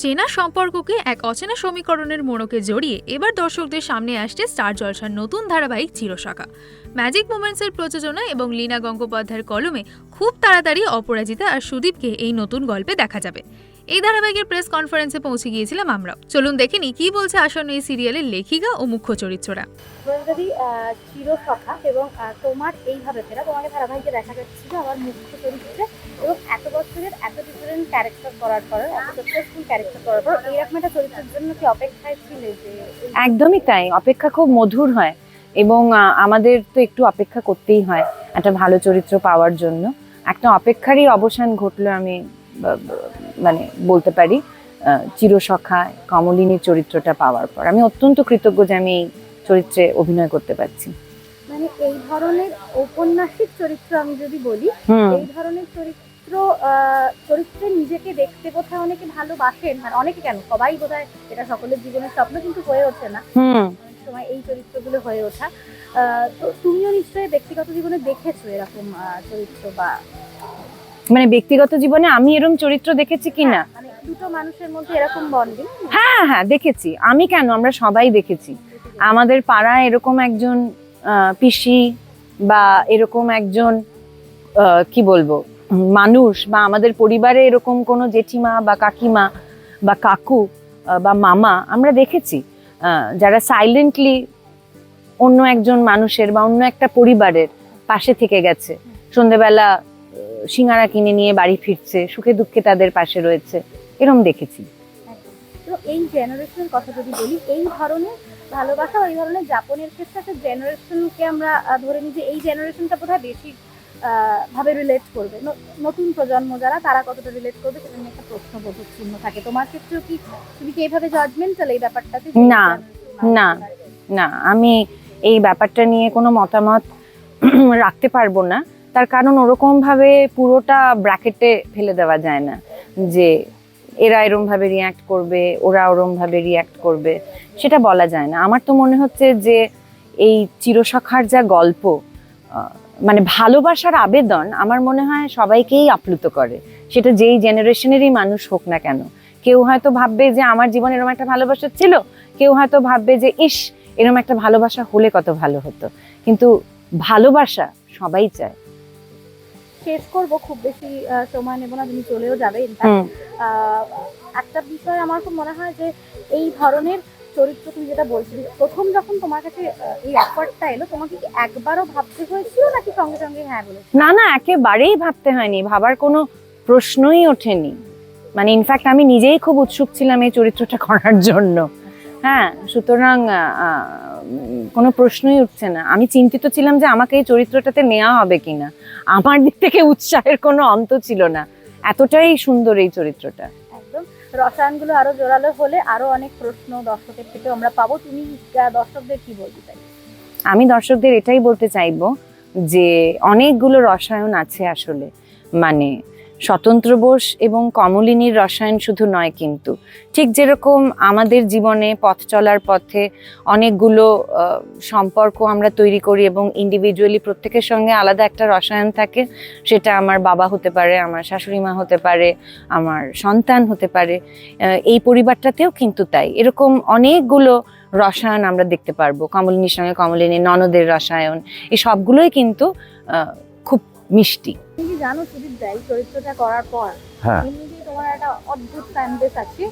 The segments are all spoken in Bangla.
চেনা সম্পর্ককে এক অচেনা সমীকরণের মোড়কে জড়িয়ে এবার দর্শকদের সামনে আসছে স্টার জলসার নতুন ধারাবাহিক চিরশাখা। ম্যাজিক মোমেন্টসের প্রযোজনা এবং লীনা গঙ্গোপাধ্যায়ের কলমে খুব তাড়াতাড়ি অপরাজিতা আর সুদীপকে এই নতুন গল্পে দেখা যাবে। এই ধারাবাহিকের প্রেস কনফারেন্সে পৌঁছে গিয়েছিলাম আমরাও। চলুন দেখে নি কি বলছে আসন্ন এই সিরিয়ালের লেখিকা ও মুখ্য চরিত্ররা। যদি চিরসখা এবং তোমার এইভাবে ফেরা তোমাকে ধারাবাহিকে দেখা যাচ্ছিল আমার মুখ্য চরিত্রে এবং এত বছরের এত ডিফারেন্ট ক্যারেক্টার করার পর এত সাকসেসফুল ক্যারেক্টার করার পর এইরকম একটা চরিত্রের জন্য কি অপেক্ষায় ছিলে যে একদমই তাই। অপেক্ষা খুব মধুর হয় এবং আমাদের তো একটু অপেক্ষা করতেই হয় একটা ভালো চরিত্র পাওয়ার জন্য। একটা অপেক্ষারই অবসান ঘটলো আমি মানে বলতে পারি চিরসখা কমলিনীর চরিত্রটা পাওয়ার পর। আমি অত্যন্ত কৃতজ্ঞ যে আমি এই চরিত্রে অভিনয় করতে পারছি। মানে এই ধরনের ঔপন্যাসিক চরিত্র আমি যদি বলি এই ধরনের চরিত্র আহ, চরিত্রে নিজেকে দেখতে কোথায় অনেকে ভালোবাসেন। মানে অনেকে কেন? সবাই বোধহয় এটা সকলের জীবনের স্বপ্ন কিন্তু হয়ে ওঠে না। হুম। অনেক সময় এই চরিত্রগুলো হয়ে ওঠা। তো তুমিও নিশ্চয়ই ব্যক্তিগত জীবনে দেখেছ এরকম চরিত্র বা মানে ব্যক্তিগত জীবনে আমি এরকম চরিত্র দেখেছি কিনা মানে দুটো মানুষের মধ্যে এরকম বন্ডিং হ্যাঁ হ্যাঁ দেখেছি। আমি কেন? আমরা সবাই দেখেছি। আমাদের পাড়ায় এরকম একজন পিসি বা এরকম একজন কি বলব? মানুষ বা আমাদের পরিবারে এরকম কোনো জেঠিমা বা কাকিমা বা কাকু বা মামা আমরা দেখেছি যারা সাইলেন্টলি অন্য একজন মানুষের বা অন্য একটা পরিবারের পাশে থেকে গেছে। সন্ধেবেলা সিঙ্গারা কিনে নিয়ে বাড়ি ফিরছে, সুখে দুঃখে তাদের পাশে রয়েছে, এরম দেখেছি। তো এই জেনারেশনের কথা যদি বলি, এই ধরনের ভালোবাসা ওই ধরনের যাপনের ক্ষেত্রে একটা জেনারেশনকে আমরা ধরে নিই যে এই জেনারেশনটা বোধহয় বেশি ভাবে রিলেট করবে। নতুন প্রজন্ম যারা তারা কতটা রিলেট করবে সেটা নিয়ে একটা প্রশ্নবোধক চিহ্ন থাকে। তোমার ক্ষেত্রেও কি তুমি কি এইভাবে জাজমেন্টাল এই ব্যাপারটাতে না, না। না আমি এই ব্যাপারটা নিয়ে কোনো মতামত রাখতে পারব না। তার কারণ ওরকমভাবে পুরোটা ব্র্যাকেটে ফেলে দেওয়া যায় না যে এরা এরম ভাবে রিয়াক্ট করবে ওরা ওরম ভাবে রিয়াক্ট করবে সেটা বলা যায় না। আমার তো মনে হচ্ছে যে এই চিরসখার যা গল্প মানে ভালোবাসার আবেদন আমার মনে হয় সবাইকেই আপ্লুত করে। সেটা যেই জেনারেশনেরই মানুষ হোক না কেন। কেউ হয়তো ভাববে যে আমার জীবনে এরকম একটা ভালোবাসা ছিল কেউ হয়তো ভাববে যে ইস এরকম একটা ভালোবাসা হলে কত ভালো হতো। কিন্তু ভালোবাসা সবাই চায়। শেষ করব খুব বেশি সময় নেব না তুমি চলেও যাবে একটা বিষয় আমার খুব মনে হয় যে এই ধরনের চরিত্র তুমি যেটা বলছিলে প্রথম যখন তোমার কাছে এই অফারটা এলো, তোমাকে কি একবারও ভাবতে হয়েছিল নাকি সঙ্গে সঙ্গে হ্যাঁ বলে না না, একেবারেই ভাবতে হয়নি। ভাবার কোনো প্রশ্নই ওঠেনি। মানে ইনফ্যাক্ট আমি নিজেই খুব উৎসুক ছিলাম এই চরিত্রটা করার জন্য। হ্যাঁ সুতরাং কোনো প্রশ্নই উঠছে না। আমি চিন্তিত ছিলাম যে আমাকে এই চরিত্রটাতে নেওয়া হবে কিনা। আমার দিক থেকে উৎসাহের কোনো অন্ত ছিল না। এতটাই সুন্দর এই চরিত্রটা। রসায়নগুলো আরও জোরালো হলে আরও অনেক প্রশ্ন দর্শকের থেকে আমরা পাবো। তুমি দর্শকদের কি বলতে চাই আমি দর্শকদের এটাই বলতে চাইব যে অনেকগুলো রসায়ন আছে আসলে। মানে স্বতন্ত্র বোস এবং কমলিনীর রসায়ন শুধু নয় কিন্তু। ঠিক যেরকম আমাদের জীবনে পথ চলার পথে অনেকগুলো সম্পর্ক আমরা তৈরি করি এবং ইন্ডিভিজুয়ালি প্রত্যেকের সঙ্গে আলাদা একটা রসায়ন থাকে, সেটা আমার বাবা হতে পারে, আমার শাশুড়ি মা হতে পারে, আমার সন্তান হতে পারে এই পরিবারটাতেও কিন্তু তাই। এরকম অনেকগুলো রসায়ন আমরা দেখতে পারব, কমলিনীর সঙ্গে কমলিনী ননদের রসায়ন, এই সবগুলোই কিন্তু খুব মিষ্টি। জানো সুদীপ দা এই চরিত্রটা করার পর হ্যাঁ। এমনিতেই তোমার একটা অদ্ভুত ফ্যান বেস আছে।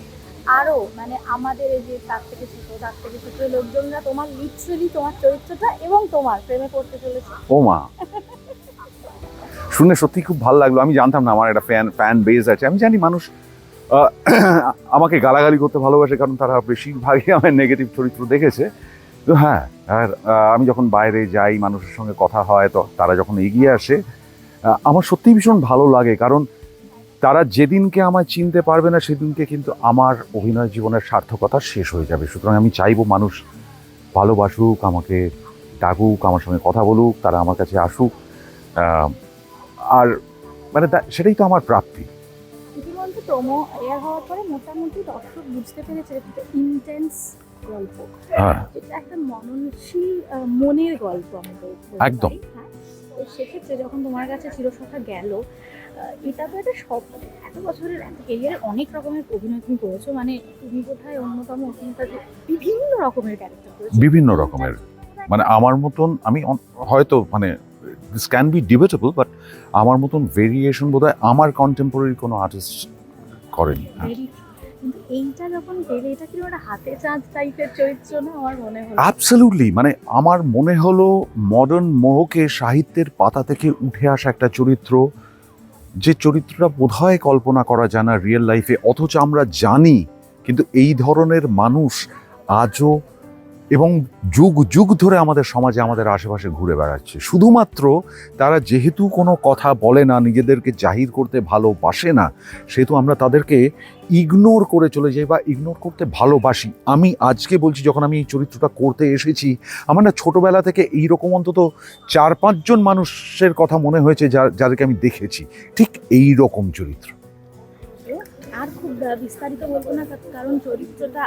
আরও মানে আমাদের এই যে তার থেকে ছোট তার থেকে ছোট লোকজনরা তোমার লিটারেলি তোমার চরিত্রটা এবং তোমার প্রেমে পড়তে চলেছে। ও মা। শুনে সত্যি খুব ভালো লাগল। আমি জানতাম না আমার একটা ফ্যান ফ্যান বেজ আছে। আমি জানি মানুষ আমাকে গালাগালি করতে ভালোবাসে কারণ তারা বেশিরভাগই আমার নেগেটিভ চরিত্র দেখেছে। তো হ্যাঁ আর আমি যখন বাইরে যাই মানুষের সঙ্গে কথা হয় তো তারা যখন এগিয়ে আসে আমার সত্যিই ভীষণ ভালো লাগে কারণ তারা যেদিনকে আমায় চিনতে পারবে না সেদিনকে কিন্তু আমার অভিনয় জীবনের সার্থকতা শেষ হয়ে যাবে। সুতরাং আমি চাইব মানুষ ভালোবাসুক আমাকে ডাকুক আমার সঙ্গে কথা বলুক তারা আমার কাছে আসুক। আর মানে সেটাই তো আমার প্রাপ্তি। ইতিমধ্যে তোমো এয়ার হওয়ার পরে মোটামুটি দর্শক বুঝতে পেরেছে একটা ইন্টেন্স গল্প। হ্যাঁ। এটা একটা মননশীল মনের গল্প আমাদের একদম। তো সেক্ষেত্রে যখন তোমার কাছে চিরসখা গেল এটা তো একটা সব এত বছরের এত কেরিয়ারের অনেক রকমের অভিনয় তুমি করেছ মানে তুমি বোধহয় অন্যতম অভিনেতা বিভিন্ন রকমের ক্যারেক্টার করেছ। বিভিন্ন রকমের। মানে আমার মতন আমি হয়তো মানে this can be debatable but আমার মতন ভেরিয়েশন বোধহয় আমার কন্টেম্পোরারি কোনো আর্টিস্ট করেনি। হ্যাঁ। কিন্তু এইটা যখন পেলে এটা কি একটা হাতে চাঁদ টাইপের চরিত্র না আমার মনে হলো? অ্যাবসলিউটলি মানে আমার মনে হলো মডার্ন মোহকে সাহিত্যের পাতা থেকে উঠে আসা একটা চরিত্র, যে চরিত্রটা বোধহয় কল্পনা করা যায় না রিয়েল লাইফে অথচ আমরা জানি, কিন্তু এই ধরনের মানুষ আজও এবং যুগ যুগ ধরে আমাদের সমাজে আমাদের আশেপাশে ঘুরে বেড়াচ্ছে। শুধুমাত্র তারা যেহেতু কোনো কথা বলে না, নিজেদেরকে জাহির করতে ভালোবাসে না, সেহেতু আমরা তাদেরকে ইগনোর করে চলে যাই বা ইগনোর করতে ভালোবাসি। আমি আজকে বলছি, যখন আমি এই চরিত্রটা করতে এসেছি, আমার না ছোটোবেলা থেকে এইরকম অন্তত চার, পাঁচজন মানুষের কথা মনে হয়েছে যা- যাদেরকে আমি দেখেছি। ঠিক এই রকম চরিত্র। আর খুব বিস্তারিত বলব না কারণ চরিত্রটা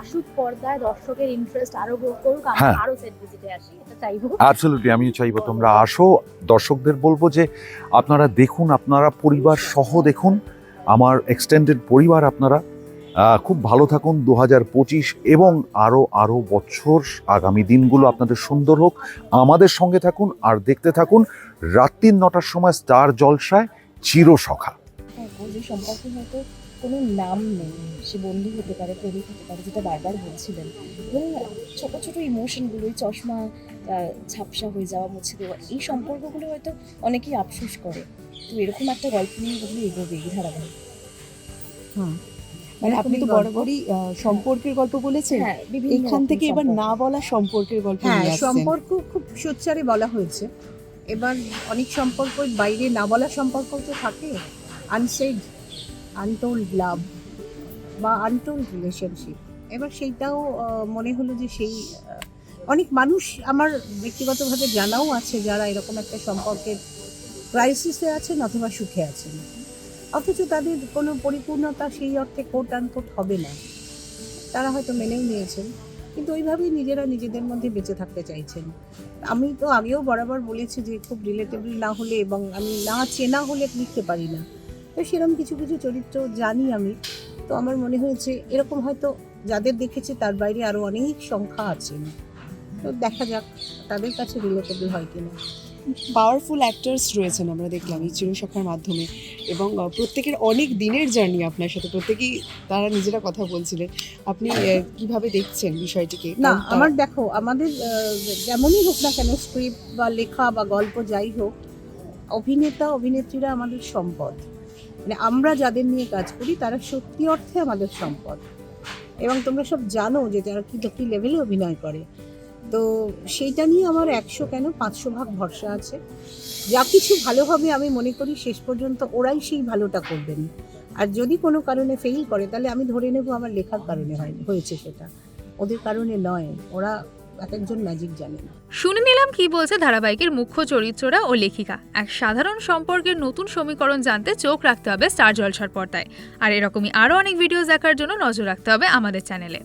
আসুক পর্দায় দর্শকের ইন্টারেস্ট আরও গ্রো করুক আমরা হ্যাঁ। আরও সেট ভিজিটে আসি এটা চাইব। অ্যাবসলিউটলি আমি চাইব তোমরা আসো। দর্শকদের বলব যে আপনারা দেখুন আপনারা পরিবার সহ দেখুন। আমার এক্সটেন্ডেড পরিবার আপনারা খুব ভালো থাকুন দু হাজার পঁচিশ এবং আরও আরও বছর আগামী দিনগুলো আপনাদের সুন্দর হোক। আমাদের সঙ্গে থাকুন আর দেখতে থাকুন। রাত্রির নটার সময় স্টার জলসায় চিরসখা। যে সম্পর্কে হয়তো কোনো নাম নেই। সে বন্ধু হতে পারে প্রেমিক হতে পারে যেটা বারবার বলছিলেন। এবং ছোট ছোট ইমোশনগুলো এই চশমা ঝাপসা হয়ে যাওয়া মুছে দেওয়া এই সম্পর্কগুলো হয়তো অনেকেই আফসোস করে। তো এরকম একটা গল্প নিয়ে বদলে এগোবে এই ধারাবাহিক। মানে আপনি তো বরাবরই সম্পর্কের গল্প বলেছেন। হ্যাঁ এখান থেকে এবার না বলা সম্পর্কের গল্প হ্যাঁ সম্পর্ক খুব সোচ্চারে বলা হয়েছে। এবার অনেক সম্পর্ক বাইরে না বলা সম্পর্ক তো থাকে আনসেড আনটোল্ড লাভ বা আনটোল্ড রিলেশনশিপ এবার সেইটাও মনে হলো যে সেই অনেক মানুষ আমার ব্যক্তিগতভাবে জানাও আছে যারা এরকম একটা সম্পর্কের ক্রাইসিসে আছেন অথবা সুখে আছেন। অথচ তাদের কোনো পরিপূর্ণতা সেই অর্থে কোট আনকোট হবে না। তারা হয়তো মেনেও নিয়েছেন, কিন্তু ওইভাবেই নিজেরা নিজেদের মধ্যে বেঁচে থাকতে চাইছেন। আমি তো আগেও বরাবর বলেছি যে খুব রিলেটেবল না হলে এবং আমি না চেনা হলে লিখতে পারি না। তো সেরকম কিছু কিছু চরিত্র জানি আমি। তো আমার মনে হয়েছে এরকম হয়তো যাদের দেখেছে তার বাইরে আরও অনেক সংখ্যা আছেন তো দেখা যাক তাদের কাছে রিলেটেবল হয় কিনা। পাওয়ারফুল অ্যাক্টার্স রয়েছেন আমরা দেখলাম এই চিরসখার মাধ্যমে। এবং প্রত্যেকের অনেক দিনের জার্নি আপনার সাথে। প্রত্যেকেই তারা নিজেরা কথা বলছিলেন। আপনি কীভাবে দেখছেন বিষয়টিকে? না আমার দেখো আমাদের যেমনই হোক না কেন স্ক্রিপ্ট বা লেখা বা গল্প যাই হোক অভিনেতা অভিনেত্রীরা আমাদের সম্পদ। মানে আমরা যাদের নিয়ে কাজ করি, তারা সত্যি অর্থে আমাদের সম্পদ। এবং তোমরা সব জানো যে তারা কি কী লেভেলে অভিনয় করে। তো সেইটা নিয়ে আমার একশো কেন, পাঁচশো ভাগ ভরসা আছে। যা কিছু ভালো হবে আমি মনে করি শেষ পর্যন্ত ওরাই সেই ভালোটা করবেন। আর যদি কোনো কারণে ফেল করে, তাহলে আমি ধরে নেব আমার লেখার কারণে হয়, হয়েছে সেটা। ওদের কারণে নয়। ওরা এক একজন ম্যাজিক জানেন শুনে নিলাম কি বলছে ধারাবাহিকের মুখ্য চরিত্ররা ও লেখিকা। এক সাধারণ সম্পর্কের নতুন সমীকরণ জানতে চোখ রাখতে হবে স্টার জলসার পর্দায়। আর এরকমই আরও অনেক ভিডিও দেখার জন্য নজর রাখতে হবে আমাদের চ্যানেলে